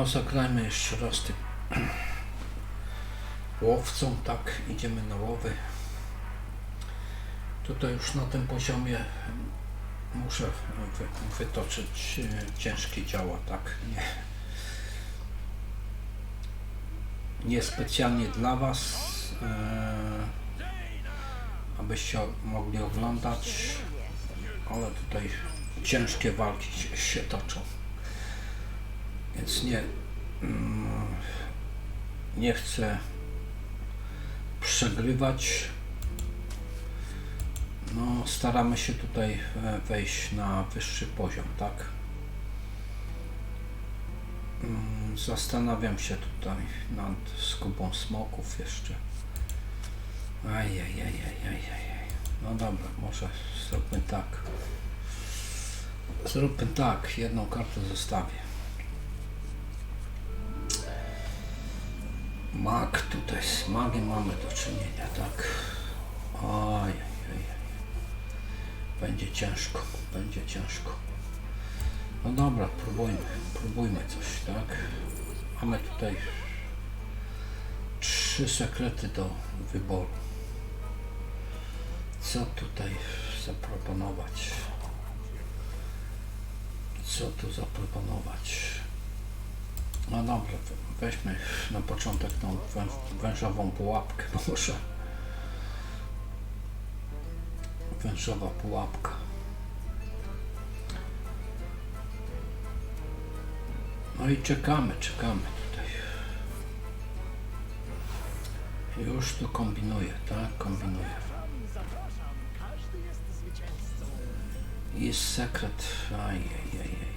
A zagrajmy jeszcze raz tym łowcą, tak, idziemy na łowy. Tutaj już na tym poziomie muszę wy, wytoczyć e, ciężkie działa, tak, nie, nie specjalnie dla Was, e, abyście mogli oglądać, ale tutaj ciężkie walki się toczą. Więc nie, mm, nie chcę przegrywać. No, staramy się tutaj e, wejść na wyższy poziom, tak? Mm, Zastanawiam się tutaj nad skupą smoków jeszcze. Ajajajajajaj. No dobra, może zróbmy tak. Zróbmy tak, jedną kartę zostawię. Mag, tutaj z magiem mamy do czynienia, tak. Oj. Będzie ciężko, będzie ciężko. No dobra, próbujmy, próbujmy coś, tak. Mamy tutaj trzy sekrety do wyboru. Co tutaj zaproponować? Co tu zaproponować? No dobra, weźmy na początek tą wę, wężową pułapkę może. Wężowa pułapka. No i czekamy, czekamy tutaj. Już tu kombinuję, tak? Kombinuję. Jest sekret. Ajajajajajaj.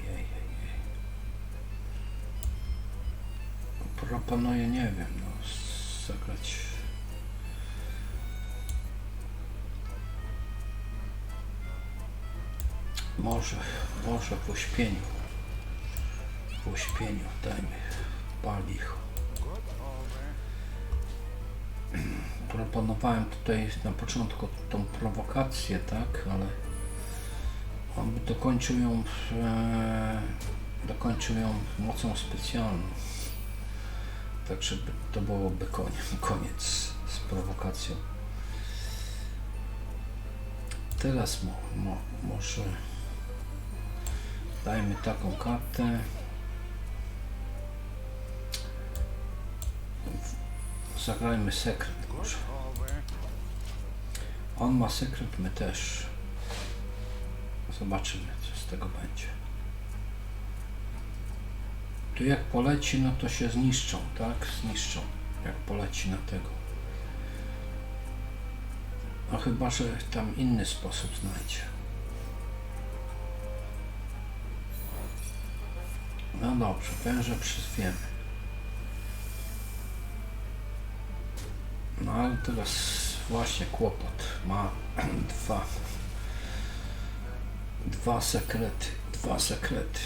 Proponuję, nie wiem, no, zagrać. Może, może w uśpieniu. W uśpieniu, dajmy palich. Proponowałem tutaj na początku tą prowokację, tak, ale dokończył ją, e, dokończył ją mocą specjalną. Tak, żeby to byłoby koniec, koniec z prowokacją. Teraz mo, mo, może dajmy taką kartę. Zagrajmy sekret może. On ma sekret, my też. Zobaczymy, co z tego będzie. Tu jak poleci, no to się zniszczą, tak? Zniszczą, jak poleci na tego. No chyba, że tam inny sposób znajdzie. No dobrze, węże przyzwiemy. No ale teraz właśnie kłopot. Ma dwa. Dwa sekrety. Dwa sekrety.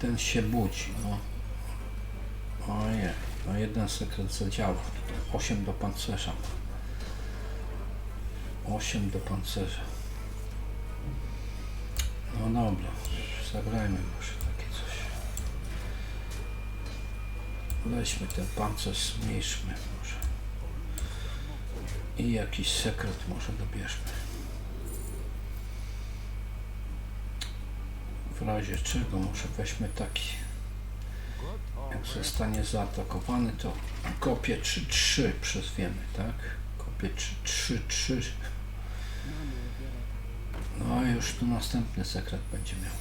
Ten się budzi. No. Ojej. No jeden sekret zadziałał. Tutaj 8 do pancerza. 8 do pancerza. No dobra. Zagrajmy może takie coś. Weźmy ten pancerz, zmniejszmy może. I jakiś sekret może dobierzmy. W razie czego może weźmy taki. Jak zostanie zaatakowany, to kopię 3-3 przyzwiemy, tak? Kopię 3-3. No i już tu następny sekret będzie miał.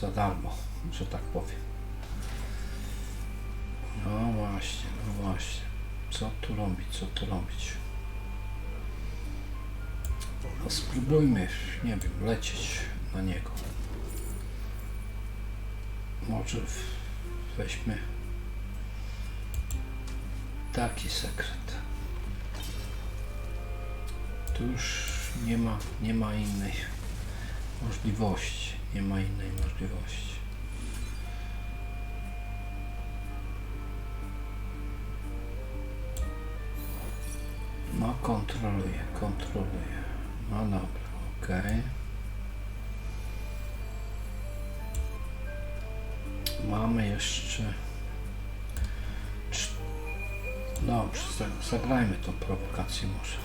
Za darmo, że tak powiem. No właśnie, no właśnie. Co tu robić, co tu robić? No spróbujmy, nie wiem, lecieć na niego. Może weźmy taki sekret. Tu już nie ma, nie ma innej możliwości. Nie ma innej możliwości. No kontroluję, kontroluję. No dobra, okej. Mamy jeszcze... cz- Dobrze, za- zagrajmy tą prowokację może.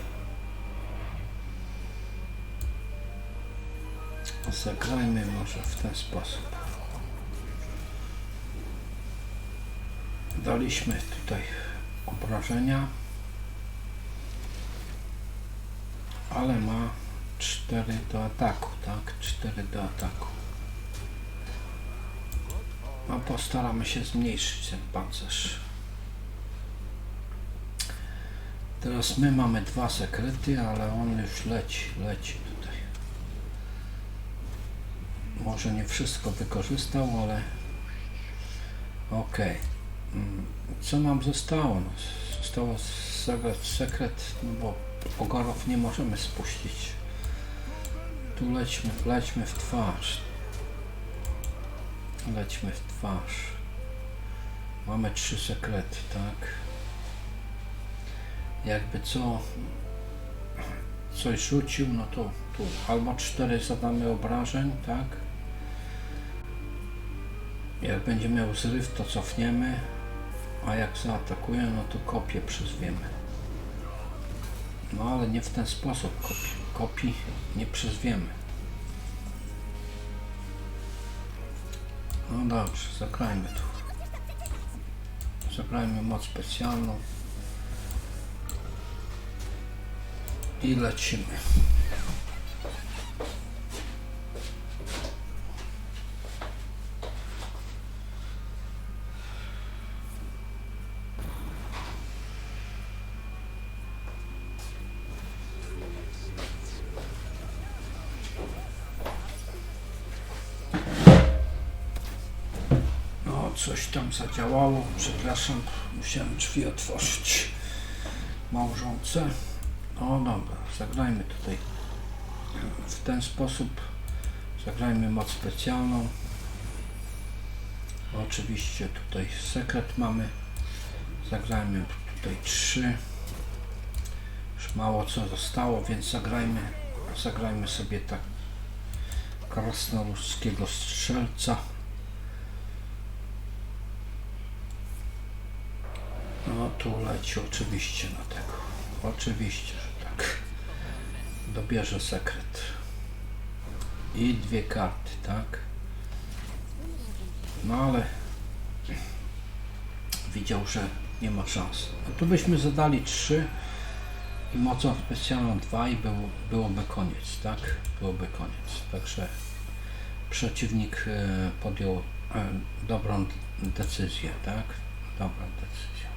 Zagrajmy może w ten sposób. Daliśmy tutaj obrażenia, ale ma 4 do ataku, tak? 4 do ataku. No postaramy się zmniejszyć ten pancerz. Teraz my mamy dwa sekrety, ale on już leci, leci tutaj. Może nie wszystko wykorzystał, ale okej. Mm, Co nam zostało? No, Zostało sekret, no bo ogorów nie możemy spuścić. Tu lećmy, lećmy w twarz. Lećmy w twarz. Mamy trzy sekrety, tak? Jakby co coś rzucił, no to tu albo cztery zadamy obrażeń, tak? Jak będzie miał zryw, to cofniemy, a jak zaatakuje, no to kopię przyzwiemy. No ale nie w ten sposób kopi, kopi nie przyzwiemy. No dobrze, zagrajmy tu. Zagrajmy moc specjalną. I lecimy. No, coś tam zadziałało. Przepraszam, musiałem drzwi otworzyć małżonce. No dobra, zagrajmy tutaj w ten sposób. Zagrajmy moc specjalną. Oczywiście tutaj sekret mamy. Zagrajmy tutaj trzy. Już mało co zostało, więc zagrajmy, zagrajmy sobie tak krasnoludzkiego strzelca. Tu leci oczywiście na tego. Oczywiście, że tak. Dobierze sekret. I dwie karty, tak? No ale widział, że nie ma szans. No tu byśmy zadali trzy i mocą specjalną dwa i było, byłoby koniec, tak? Byłoby koniec. Także przeciwnik e, podjął e, dobrą decyzję, tak? Dobrą decyzję.